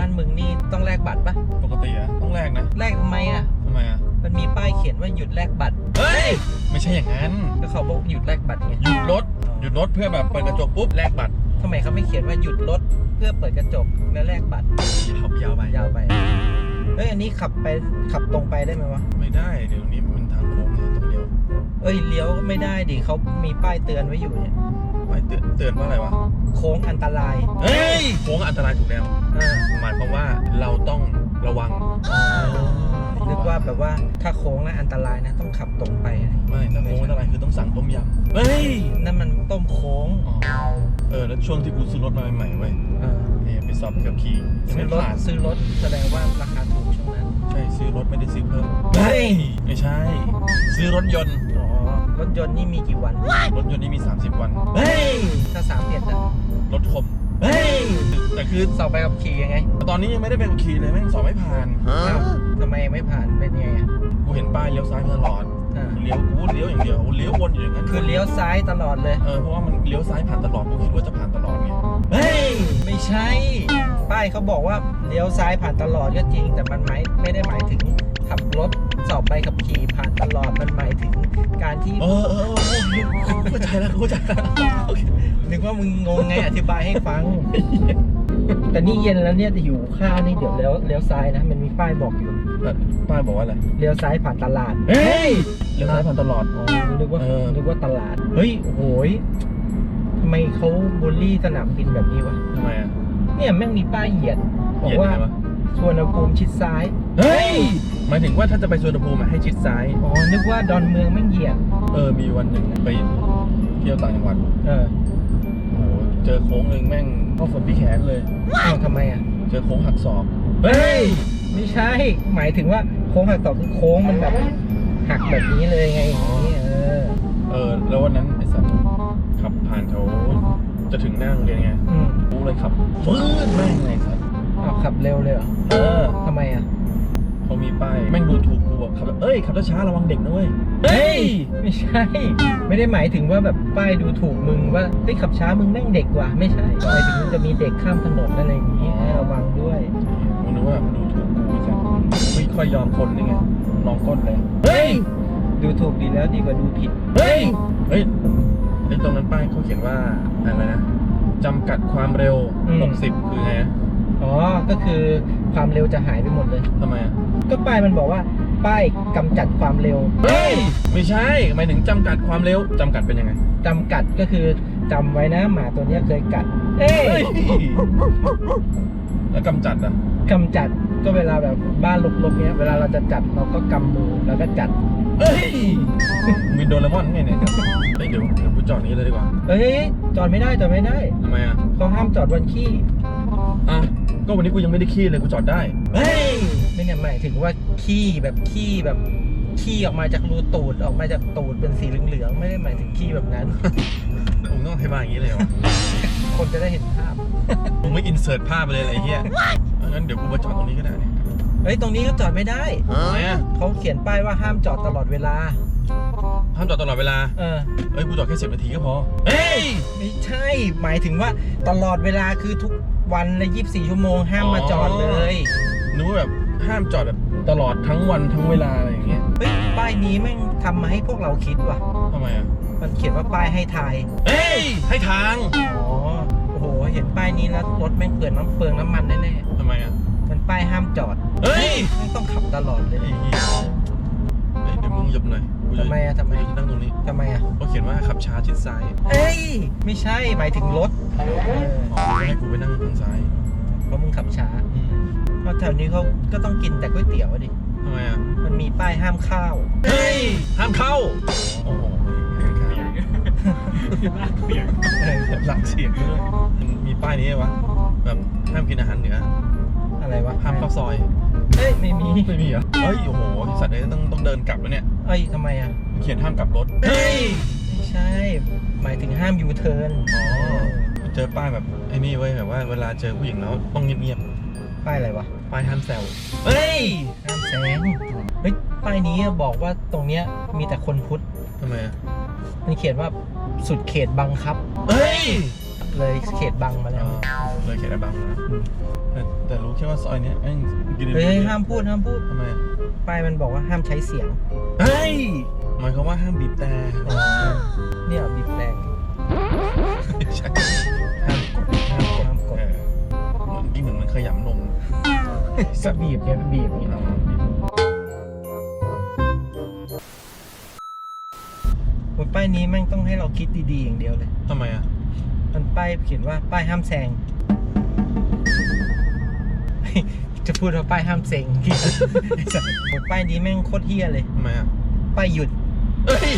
านมึงนี่ต้องแลกบัตรปะปกติอะต้องแลกนะแลกทำไมอะทำไมอะมันมีป้ายเขียนว่าหยุดแลกบัตร เฮ้ย ไม่ใช่อย่างนั้น ก็เขาบอกหยุดแลกบัตรไงหยุดรถหยุดรถเพื่อแบบเปิดกระจกปุ๊บแลกบัตรทำไมเขาไม่เขียนว่าหยุดรถเพื่อเปิดกระจกแล้วแลกบัตรยาวยาวไปยาวไปเอ้ยอันนี้ขับไปขับตรงไปได้ไหมวะไม่ได้เดี๋ยวนี้มันทางโค้งเนี่ยต้องเลี้ยวเอ้ยเลี้ยวไม่ได้ดิเขามีป้ายเตือนไว้อยู่เนี่ยไปเตือนเตือนว่าอะไรวะ โค้งอันตรายเฮ้ยโค้งอันตรายถูกแล้วอ่าหมายความว่าเราต้องระวังนึกว่าแบบว่าถ้าโค้งนะอันตรายนะต้องขับตรงไปอะไรไม่ถ้าโค้งอันตรายคือต้องสั่งต้มยำเฮ้ยนั่นมันต้มโค้งอ๋อเออแล้วช่วงที่กูซื้อรถมาใหม่ๆเว้ยเออเนี่ยไปสอบกับขี่ยังซื้อไม่รถผ่านซื้อรถแสดงว่าราคาถูกช่วงนั้น ใช่ซื้อรถไม่ได้ซื้อเพิ่มเฮ้ยไม่ใช่ ซื้อรถยนต์อ๋อรถยนต์นี่มีกี่วัน รถยนต์นี่มี 30 วัน เฮ้ย ถ้าสามเอ็ดอะ รถคมเฮ้ยแต่คือสอบไปกับขี่ยังไง ตอนนี้ยังไม่ได้เป็นขี่เลยแม่งสอบไม่ผ่านอ้าวทำไมไม่ผ่านเป็นยังไงอะกูเห็นป้ายเลี้ยวซ้ายตลอดอ่าเลี้ยวกูเลี้ยวอย่างเดียวเลี้ยววนอยู่อย่างนั้นคือเลี้ยวซ้ายตลอดเลย เออเพราะว่ามันเลี้ยวซ้ายผ่านตลอดกูคิดว่าจะผ่านตลอดไงเฮ้ย ไม่ใช่ ป้ายเขาบอกว่าเลี้ยวซ้ายผ่านตลอดก็จริง แต่มันหมายไม่ได้หมายถึงขับรถ สอบใบขับขี่ผ่านตลอดมันหมายถึงการที่เออเออเออเข้าใจแล้วเข้าใจแล้วโอเคนึกว่ามึงงงไงอธิบายให้ฟัง แต่นี่เย็นแล้วเนี่ยจะอยู่ข้างนี่เดี๋ยวเลี้ยวเลี้ยวซ้ายนะ มันมีป้ายบอกอยู่แต่ป้ายบอกว่าอะไรเลี้ยวซ้ายผ่านตลาดเฮ้ยเลี้ยวซ้ายผ่านตลอดอ๋อนึกว่าเออ นึกว่าตลาดเฮ้ยโอ้โหยทำไมเขาบูลลี่สนามบินแบบนี้วะทำไมอะเนี่ยแม่งมีป้ายเหยียดบอเหยีกยดว่าไงวะ สวนภูมิชิดซ้าย เฮ้ย หมายถึงว่าถ้าจะไปสวนภูมิอะให้ชิดซ้าย อ๋อ นึกว่าดอนเมืองแม่งเหยียด เออ มีวันหนึ่งไปเที่ยวต่างจังหวัดเออโอ้โหเจอโค้งหนึ่งแม่งเข้าฝนที่แขนเลย เอ้าทำไมอะ เจอโค้งหักศอกเฮ้ย ไม่ใช่ หมายถึงว่าโค้งหักศอกคือโค้งมันแบบหักแบบนี้เลยไงอย่างนี้เออ เออ แล้ววันนั้นไอ้สัตว์ขับผ่านแถวจะถึงหน้าโรงเรียนไงอืมกูเลยขับฟืดแม่งไงสัตว์เอาขับเร็วเลยเหรอ เออ ทำไมอะ เขามีป้ายแม่งดูถูกกูอะขับแบบเอ้ยขับช้าๆระวังเด็กนะเว้ยเฮ้ยไม่ใช่ ไม่ได้หมายถึงว่าแบบป้ายดูถูกมึงว่าเฮ้ยขับช้ามึงแม่งเด็กว่ะไม่ใช่หมายถึงมันจะมีเด็กข้ามถนนอะไรอย่างนี้ให้ระวังด้วยกูนึกว่ามันดูถูกกูไอ้สัตว์ไม่ค่อยยอมคนนี่ไงลองก้นเลยเฮ้ยดูถูกดีแล้วดีกว่าดูผิดเฮ้ยเฮ้ยไอ้ตรงนั้นป้ายเขาเขียนว่าอะไรนะจำกัดความเร็วอืม60 คือไง อะอ๋อ ก็คือความเร็วจะหายไปหมดเลย ทำไมอะก็ป้ายมันบอกว่า ป้ายกำจัดความเร็วเฮ้ย ไม่ใช่หมายถึงจำกัดความเร็วจำกัดเป็นยังไงจำกัดก็คือจำไว้นะหมาตัวเนี้ยเคยกัด เอ้เฮ้ยยแล้วกำจัดอะกำจัดก็เวลาแบบบ้านลกๆเนี้ย เวลาเราจะจัดเราก็กำมือแล้วก็จัดเฮ้ยมีโดเรมอนไงเนี่ยเฮ้ยเดี๋ยวเดี๋ยวกูจอดนี้เลยดีกว่าเอ้ยจอดไม่ได้จอดไม่ได้ทำไมอะเขาห้ามจอดวันขี้ อะ ก็วันนี้กูยังไม่ได้ขี้เลยกูจอดได้เฮ้ยไม่เนี่ยหมายถึงว่าขี้แบบขี้แบบขี้ออกมาจากรูตูดออกมาจากตูดเป็นสีเหลืองๆไม่ได้หมายถึงขี้แบบนั้นมึงต้องอธิบายอย่างนี้เลยเหรอคนจะได้เห็นภาพมึงไม่อินเสิร์ตภาพไปเลยอะไรเงี้ยงั้นเดี๋ยวกูมาจอดตรงนี้ก็ได้เนี่ยเฮ้ยตรงนี้ก็จอดไม่ได้ทำไมอะเขาเขียนป้ายว่าห้ามจอดตลอดเวลา ห้ามจอดตลอดเวลา เออเฮ้ยกูจอดแค่สิบนาทีก็พอ เฮ้ย ไม่ใช่ หมายถึงว่าตลอดเวลาคือทุก วันละ24ชั่วโมงห้ามมาจอดเลยนึกว่าแบบห้ามจอดแบบตลอดทั้งวันทั้งเวลาอะไรอย่างเงี้ยเฮ้ยป้ายนี้แม่งทำมาให้พวกเราคิดว่ะทำไมอะมันเขียนว่าป้ายให้ทายเฮ้ยให้ทางอ๋อโอ้โหเห็นป้ายนี้แล้วรถแม่งเปลืองน้ำเปลืองน้ำมันแน่ทำไมอะๆมันป้ายห้ามจอดเฮ้ยไม่ต้องขับตลอดเลย เฮ้ยเฮ้ยเดี๋ยวมึงหยบหน่อยกูจทำไมอะทำไม กูจะนั่งตรงนี้ทำไมอะ เขาเขียนว่าขับช้าชิดซ้ายเอ้ย ไม่ใช่หมายถึงรถเอออ๋อให้กูไปนั่งทางซ้ายเพราะมึงขับช้าอืมเพราะแถวนี้เขาก็ต้องกินแต่ก๋วยเตี๋ยวอะดิ ทำไมอะ มันมีป้ายห้ามข้าวเฮ้ย ห้ามเข้า โอ้โหห้ามเข้าเออหลักเสียงด้วยมันมีป้ายนี้ไหมวะ แบบห้ามกินอาหารเหนือ อะไรวะห้ามเข้าซอย เอ้ยไม่มีไม่มีเหรอเฮ้ยโอ้โหไอ้สัตว์เลยต้องต้องเดินกลับแล้วเนี่ย เอ้ยทำไมอะ เขียนห้ามกลับรถเฮ้ยไม่ใช่ หมายถึงห้ามยูเทิร์นอ๋อเจอป้ายแบบไอ้นี่เว้ยแบบว่าเวลาเจอผู้หญิงแล้วต้องเงียบป้ายอะไรวะๆป้ายห้ามแซวเฮ้ยห้ามแซงเฮ้ยป้ายนี้บอกว่าตรงเนี้ยมีแต่คนพุทธทำไมอะมันเขียนว่าสุดเขตบังคับ เฮ้ย เลยเขตบังมาแล้วอ่าเลยเขตอะบังนะแต่แต่รู้แค่ว่าซอยเนี้ยแม่งกินเฮ้ยห้ามพูดห้ามพูดทำไมอะป้ายมันบอกว่าห้ามใช้เสียงเฮ้ยหมายความว่าห้ามบีบแต่อ๋อเนี่ยบีบแรงใช่ห้ามกดห้ามกดห้ามกเอดอเหมือนกี้เหมือนมันขยำนมก็บีบไงบีบอย่างนี้เอาบนป้ายนี้แม่งต้องให้เราคิดดีๆอย่างเดียวเลยทำไมอะ มันป้ายเขียนว่าป้ายห้ามแซง จะพูดว่าป้ายห้ามเซ็งเหี้ยไอ้สัสบนป้ายนี้แม่งโคตรเฮี้ยเลยทำไมอะป้ายหยุดเฮ้ย